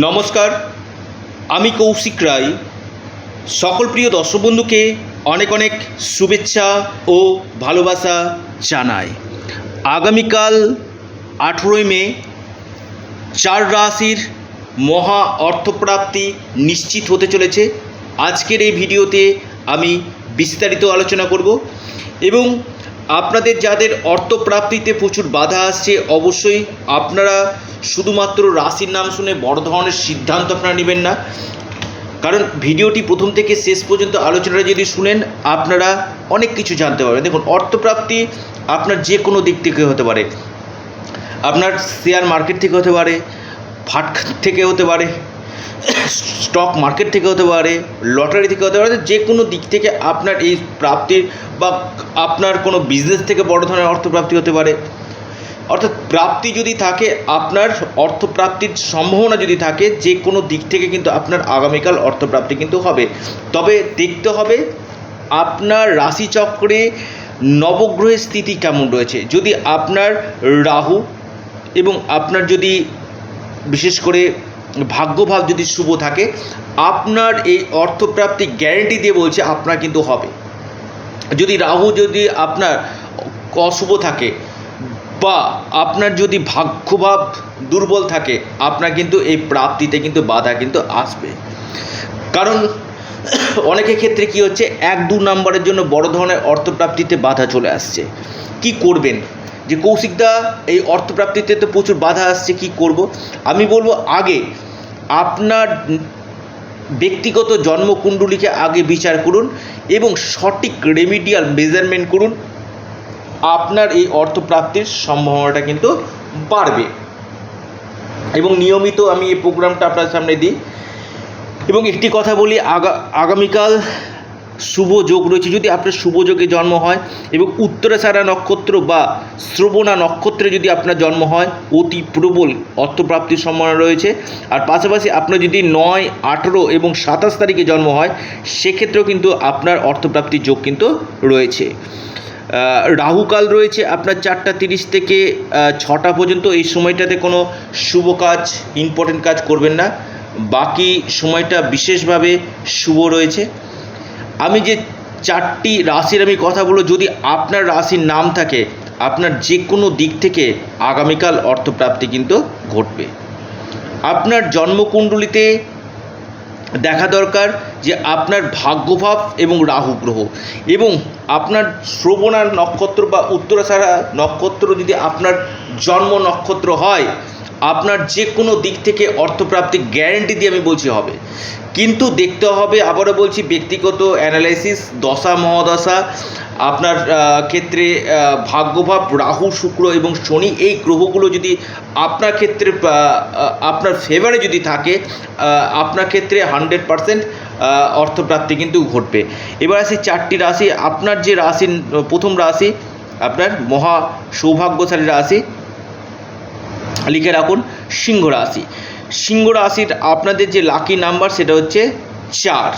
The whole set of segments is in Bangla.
নমস্কার, আমি কৌশিক রায়। সকল প্রিয় দর্শক বন্ধুকে অনেক অনেক শুভেচ্ছা ও ভালোবাসা জানাই। আগামীকাল আঠেরোই মে, চার রাশির মহা অর্থপ্রাপ্তি নিশ্চিত হতে চলেছে। আজকের এই ভিডিওতে আমি বিস্তারিত আলোচনা করব এবং আপনাদের যাদের অর্থপ্রাপ্তিতে প্রচুর বাধা আসছে, অবশ্যই আপনারা শুধুমাত্র রাশির নাম শুনে বড় ধরনের সিদ্ধান্ত আপনারা নেবেন না। কারণ ভিডিওটি প্রথম থেকে শেষ পর্যন্ত আলোচনাটা যদি শুনেন, আপনারা অনেক কিছু জানতে পারবেন। দেখুন, অর্থপ্রাপ্তি আপনার যে কোনো দিক থেকে হতে পারে। আপনার শেয়ার মার্কেট থেকে হতে পারে, ফাট থেকে হতে পারে স্টক মার্কেট থেকে হতে পারে লটারি থেকে হতে পারে যে কোনো দিক থেকে আপনার এই প্রাপ্তির বা আপনার কোনো বিজনেস থেকে বড় ধরনের অর্থপ্রাপ্তি হতে পারে। অর্থাৎ প্রাপ্তি যদি থাকে, আপনার অর্থপ্রাপ্তির সম্ভাবনা যদি থাকে, যে কোনো দিক থেকে কিন্তু আপনার আগামীকাল অর্থপ্রাপ্তি কিন্তু হবে। তবে দেখতে হবে, আপনার রাশিচক্রে নবগ্রহের স্থিতি কেমন রয়েছে? যদি আপনার রাহু এবং আপনার যদি বিশেষ করে ভাগ্যভাব যদি শুভ থাকে, আপনার এই অর্থপ্রাপ্তি গ্যারেন্টি দিয়ে বলছে আপনার কিন্তু হবে। যদি রাহু যদি আপনার অশুভ থাকে বা আপনার যদি ভাগ্যভাব দুর্বল থাকে, আপনার কিন্তু এই প্রাপ্তিতে কিন্তু বাধা কিন্তু আসবে। কারণ অনেকের ক্ষেত্রে কি হচ্ছে, এক দু নম্বরের জন্য বড় ধরনের অর্থপ্রাপ্তিতে বাধা চলে আসছে। কি করবেন? যে কৌশিকদা এই অর্থপ্রাপ্তিতে তো প্রচুর বাধা আসছে, কি করব? আমি বলব আগে আপনার ব্যক্তিগত জন্মকুণ্ডলীকে আগে বিচার করুন এবং সঠিক রেমিডিয়াল মেজারমেন্ট করুন। আপনার এই অর্থপ্রাপ্তির সম্ভাবনাটা কিন্তু বাড়বে। এবং নিয়মিত আমি এই প্রোগ্রামটা আপনার সামনে দিই। এবং একটি কথা বলি, আগা, আগামীকাল শুভ যোগ রয়েছে। যদি আপনার শুভ যোগে জন্ম হয় এবং উত্তরাষাঢ়া নক্ষত্র বা শ্রবণা নক্ষত্রে যদি আপনার জন্ম হয়, অতি প্রবল অর্থপ্রাপ্তির সম্ভাবনা রয়েছে। আর পাশাপাশি আপনার যদি নয়, আঠেরো এবং সাতাশ তারিখে জন্ম হয়, সেক্ষেত্রেও কিন্তু আপনার অর্থপ্রাপ্তির যোগ কিন্তু রয়েছে। রাহুকাল রয়েছে, আপনার চারটা তিরিশ থেকে ছটা পর্যন্ত। এই সময়টাতে কোনো শুভ কাজ ইম্পর্টেন্ট কাজ করবেন না। বাকি সময়টা বিশেষভাবে শুভ রয়েছে। আমি যে চারটি রাশির আমি কথা বলব, যদি আপনার রাশির নাম থাকে, আপনার যে কোনো দিক থেকে আগামীকাল অর্থপ্রাপ্তি কিন্তু ঘটবে। আপনার জন্মকুণ্ডলিতে দেখা দরকার যে আপনার ভাগ্যভাব এবং রাহু গ্রহ। এবং আপনার শ্রবণার নক্ষত্র বা উত্তরাষাঢ়া নক্ষত্র যদি আপনার জন্ম নক্ষত্র হয় আপনার যে কোনো দিক থেকে অর্থপ্রাপ্তি গ্যারেন্টি দিয়ে আমি বলছি হবে। কিন্তু দেখতে হবে, আবারও বলছি, ব্যক্তিগত অ্যানালাইসিস দশা, মহাদশা, আপনার ক্ষেত্রে ভাগ্যভাব, রাহু, শুক্র এবং শনি, এই গ্রহগুলো যদি আপনার ক্ষেত্রে আপনার ফেভারে যদি থাকে আপনার ক্ষেত্রে হান্ড্রেড পারসেন্ট অর্থপ্রাপ্তি কিন্তু ঘটবে। এবার আসি চারটি রাশি, আপনার যে রাশি প্রথম রাশি, আপনার মহা সৌভাগ্যশালী রাশি লিখে রাখুন সিংহ রাশি। সিংহ রাশির আপনাদের যে লাকি নাম্বার সেটা হচ্ছে চার।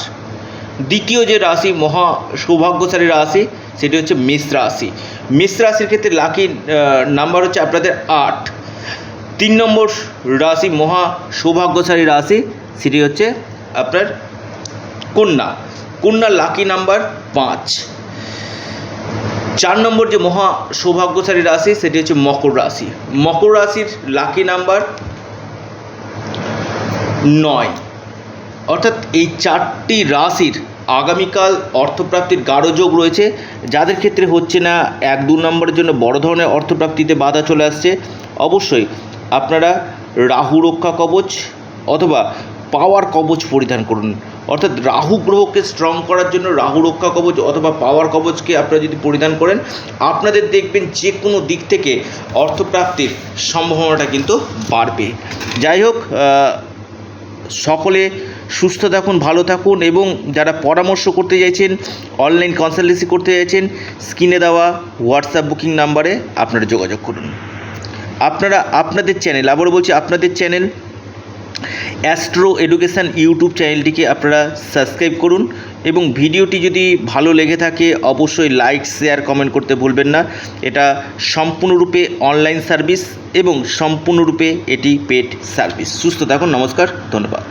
দ্বিতীয় যে রাশি, মহা সৌভাগ্যশালী রাশি, সেটি হচ্ছে মেষ রাশি। মেষ রাশির ক্ষেত্রে লাকি নাম্বার হচ্ছে আপনাদের আট। তিন নম্বর রাশি, মহা সৌভাগ্যশালী রাশি, সেটি হচ্ছে আপনার কন্যা। কন্যার লাকি নাম্বার পাঁচ। চার নম্বর যে মহা সৌভাগ্যশালী রাশি, সেটি হচ্ছে মকর রাশি। মকর রাশির লাকি নাম্বার নয়। অর্থাৎ এই চারটি রাশির আগামীকাল অর্থপ্রাপ্তির গাঢ় যোগ রয়েছে। যাদের ক্ষেত্রে হচ্ছে না এক দু নম্বরের জন্য বড় ধরনের অর্থপ্রাপ্তিতে বাধা চলে আসছে, অবশ্যই আপনারা রাহু রক্ষা কবচ অথবা পাওয়ার কবচ পরিধান করুন। অর্থাৎ রাহু গ্রহকে স্ট্রং করার জন্য রাহু রক্ষা কবচ অথবা পাওয়ার কবচকে আপনারা যদি পরিধান করেন, আপনাদের দেখবেন যে কোনো দিক থেকে অর্থপ্রাপ্তির সম্ভাবনাটা কিন্তু বাড়বে। যাই হোক সকলে সুস্থ থাকুন, ভালো থাকুন এবং যারা পরামর্শ করতে চাইছেন অনলাইন কনসালটেন্সি করতে চাইছেন স্ক্রিনে দেওয়া হোয়াটসঅ্যাপ বুকিং নাম্বারে আপনারা যোগাযোগ করুন। আপনারা, আপনাদের চ্যানেল আবারও বলছি, আপনাদের চ্যানেল অ্যাস্ট্রো এডুকেশান ইউটিউব চ্যানেলটিকে আপনারা সাবস্ক্রাইব করুন এবং ভিডিওটি যদি ভালো লেগে থাকে, অবশ্যই লাইক শেয়ার কমেন্ট করতে ভুলবেন না। এটা সম্পূর্ণরূপে অনলাইন সার্ভিস এবং সম্পূর্ণরূপে এটি পেড সার্ভিস সুস্থ থাকুন, নমস্কার, ধন্যবাদ।